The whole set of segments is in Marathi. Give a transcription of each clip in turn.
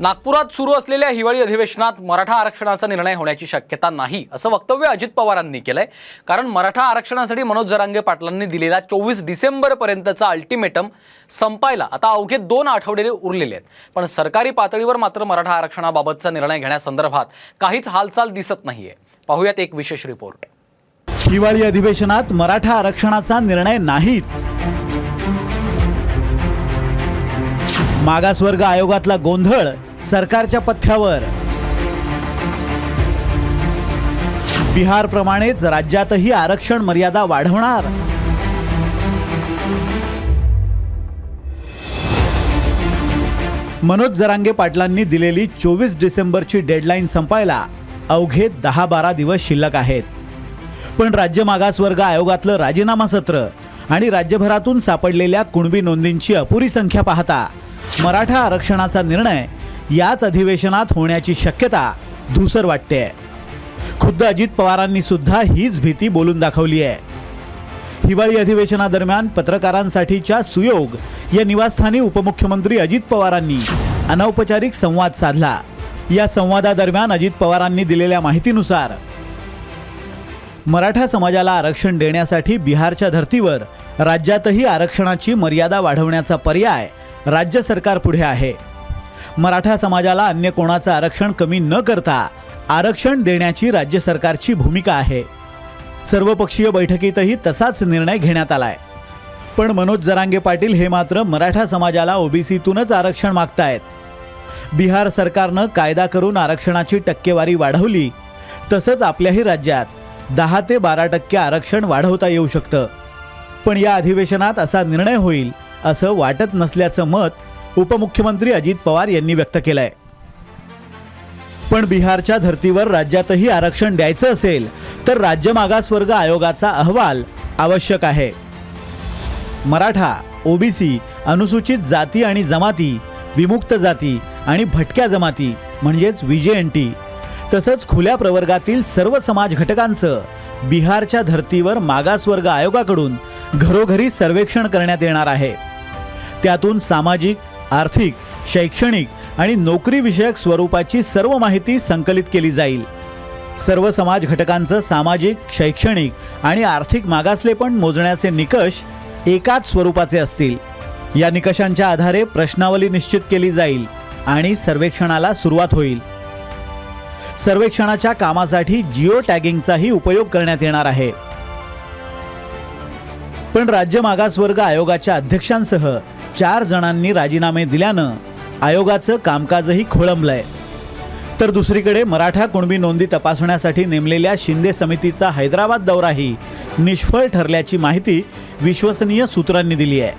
नागपुरात सुरू असलेल्या हिवाळी अधिवेशनात मराठा आरक्षणाचा निर्णय होण्याची शक्यता नाही असं वक्तव्य अजित पवारांनी केलंय. कारण मराठा आरक्षणासाठी मनोज जरांगे पाटलांनी दिलेला चोवीस डिसेंबर पर्यंतचा अल्टिमेटम संपायला आता अवघे दोन आठवडे उरलेले आहेत. पण सरकारी पातळीवर मात्र मराठा आरक्षणाबाबतचा निर्णय घेण्यासंदर्भात काहीच हालचाल दिसत नाहीये. पाहूयात एक विशेष रिपोर्ट. हिवाळी अधिवेशनात मराठा आरक्षणाचा निर्णय नाहीच. मागासवर्ग आयोगातला गोंधळ सरकारच्या पथ्यावर. बिहारप्रमाणेच राज्यातही आरक्षण मर्यादा वाढवणार. मनोज जरांगे पाटलांनी दिलेली चोवीस डिसेंबरची डेडलाईन संपायला अवघे दहा बारा दिवस शिल्लक आहेत. पण राज्य मागासवर्ग आयोगातलं राजीनामा सत्र आणि राज्यभरातून सापडलेल्या कुणबी नोंदींची अपुरी संख्या पाहता मराठा आरक्षणाचा निर्णय याच अधिवेशनात होण्याची शक्यता धूसर वाटते खुद्द अजित पवारांनी सुद्धा हीच भीती बोलून दाखवली आहे. हिवाळी अधिवेशनादरम्यान पत्रकारांसाठीच्या सुयोग या निवासस्थानी उपमुख्यमंत्री अजित पवारांनी अनौपचारिक संवाद साधला. या संवादादरम्यान अजित पवारांनी दिलेल्या माहितीनुसार मराठा समाजाला आरक्षण देण्यासाठी बिहारच्या धर्तीवर राज्यातही आरक्षणाची मर्यादा वाढवण्याचा पर्याय राज्य सरकार पुढे आहे. मराठा समाजाला अन्य कोणाचं आरक्षण कमी न करता आरक्षण देण्याची राज्य सरकारची भूमिका आहे. सर्वपक्षीय बैठकीतही तसाच निर्णय घेण्यात आलाय. पण मनोज जरांगे पाटील हे मात्र मराठा समाजाला ओबीसीतूनच आरक्षण मागतायत. बिहार सरकारनं कायदा करून आरक्षणाची टक्केवारी वाढवली तसंच आपल्याही राज्यात दहा ते बारा टक्के आरक्षण वाढवता येऊ शकतं. पण या अधिवेशनात असा निर्णय होईल असं वाटत नसल्याचं मत उपमुख्यमंत्री अजित पवार यांनी व्यक्त केलंय. पण बिहारच्या धर्तीवर राज्यातही आरक्षण द्यायचं असेल तर राज्य मागासवर्ग आयोगाचा अहवाल आवश्यक आहे. मराठा ओबीसी अनुसूचित जाती आणि जमाती विमुक्त जाती आणि भटक्या जमाती म्हणजेच टी तसंच खुल्या प्रवर्गातील सर्व समाज घटकांचं बिहारच्या धर्तीवर मागासवर्ग आयोगाकडून घरोघरी सर्वेक्षण करण्यात येणार आहे. त्यातून सामाजिक आर्थिक शैक्षणिक आणि नोकरीविषयक स्वरूपाची सर्व माहिती संकलित केली जाईल. सर्व समाज घटकांचं सामाजिक शैक्षणिक आणि आर्थिक मागासलेपण मोजण्याचे निकष एकाच स्वरूपाचे असतील. या निकषांच्या आधारे प्रश्नावली निश्चित केली जाईल आणि सर्वेक्षणाला सुरुवात होईल. सर्वेक्षणाच्या कामासाठी जिओ टॅगिंगचाही उपयोग करण्यात येणार आहे. पण राज्य मागासवर्ग आयोगाच्या अध्यक्षांसह चार जणांनी राजीनामे दिल्यानं आयोगाचं कामकाजही खोळंबलंय. तर दुसरीकडे मराठा कुणबी नोंदी तपासण्यासाठी नेमलेल्या शिंदे समितीचा हैदराबाद दौराही निष्फळ ठरल्याची माहिती विश्वसनीय सूत्रांनी दिली आहे.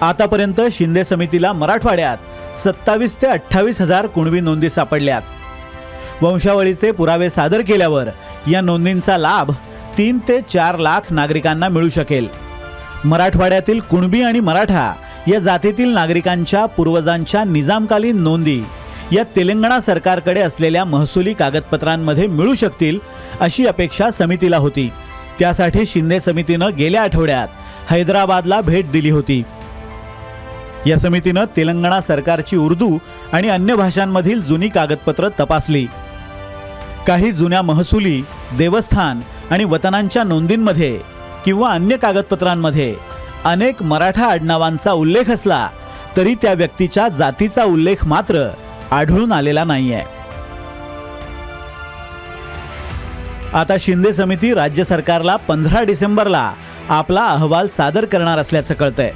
आतापर्यंत शिंदे समितीला मराठवाड्यात सत्तावीस ते अठ्ठावीस हजार कुणबी नोंदी सापडल्यात. वंशावळीचे पुरावे सादर केल्यावर या नोंदींचा लाभ तीन ते चार लाख नागरिकांना मिळू शकेल. मराठवाड्यातील कुणबी आणि मराठा या जातीतील नागरिकांच्या पूर्वजांच्या निजामकालीन नोंदी या तेलंगणा सरकारकडे असलेल्या महसुली कागदपत्रांमध्ये मिळू शकतील अशी अपेक्षा समितीला होती. त्यासाठी शिंदे समितीनं गेल्या आठवड्यात हैदराबादला भेट दिली होती. या समितीनं तेलंगणा सरकारची उर्दू आणि अन्य भाषांमधील जुनी कागदपत्र तपासली. काही जुन्या महसुली देवस्थान आणि वतनांच्या नोंदींमध्ये किंवा अन्य कागदपत्रांमध्ये. अनेक मराठा आडनावांचा उल्लेख असला तरी त्या व्यक्तीच्या जातीचा उल्लेख मात्र आढळून आलेला नाहीये. आता शिंदे समिती राज्य सरकारला पंधरा डिसेंबरला आपला अहवाल सादर करणार असल्याचं कळतंय.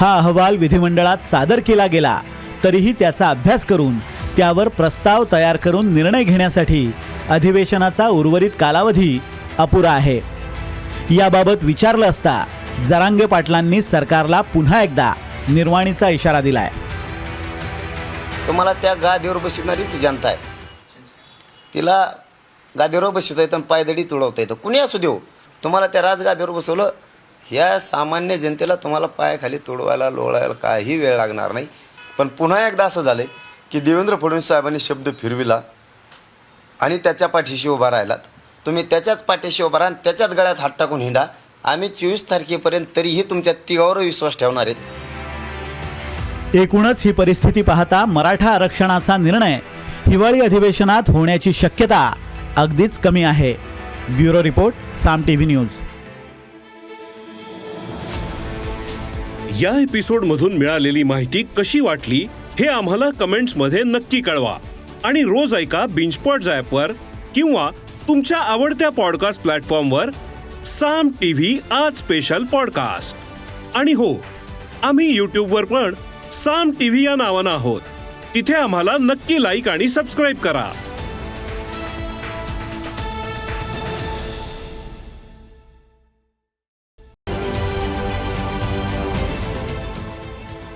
हा अहवाल विधिमंडळात सादर केला गेला तरीही त्याचा अभ्यास करून त्यावर प्रस्ताव तयार करून निर्णय घेण्यासाठी अधिवेशनाचा उर्वरित कालावधी अपुरा आहे. याबाबत विचारलं असता जरांगे पाटलांनी सरकारला पुन्हा एकदा निर्वाणीचा इशारा दिलाय. तुम्हाला त्या गादीवर बसवणारीच जनता आहे. तिला गादीवर बसवता येतं आणि पायदडी तुडवता येतं कुणी असू देऊ? तुम्हाला त्या राजगादीवर बसवलं ह्या सामान्य जनतेला तुम्हाला पायाखाली तुडवायला लोळायला काही वेळ लागणार नाही. पण पुन्हा एकदा असं झालं की देवेंद्र फडणवीस साहेबांनी शब्द फिरविला आणि त्याच्या पाठीशी उभा राहिलात. तुम्ही त्याच्याच पाठीशी उभा राहा आणि त्याच्याच गळ्यात हात टाकून हिंडा. आम्ही चोवीस तारखेपर्यंत तरीही तुमच्या तिघावर विश्वास ठेवणार आहेत. एकूणच ही परिस्थिती पाहता मराठा आरक्षणाचा निर्णय हिवाळी अधिवेशनात होण्याची शक्यता अगदीच कमी आहे. Bureau report Saam TV news. या एपिसोड मधून मिळालेली माहिती कशी वाटली हे आम्हाला कमेंट्समध्ये नक्की कळवा. आणि रोज ऐका बिंचपॉट वर किंवा तुमच्या आवडत्या पॉडकास्ट प्लॅटफॉर्मवर साम टी व्ही आज स्पेशल पॉडकास्ट आणि हो आम्ही यूट्यूबवर पण साम टी व्ही या नावानं आहोत. तिथे आम्हाला नक्की लाईक आणि सबस्क्राईब करा.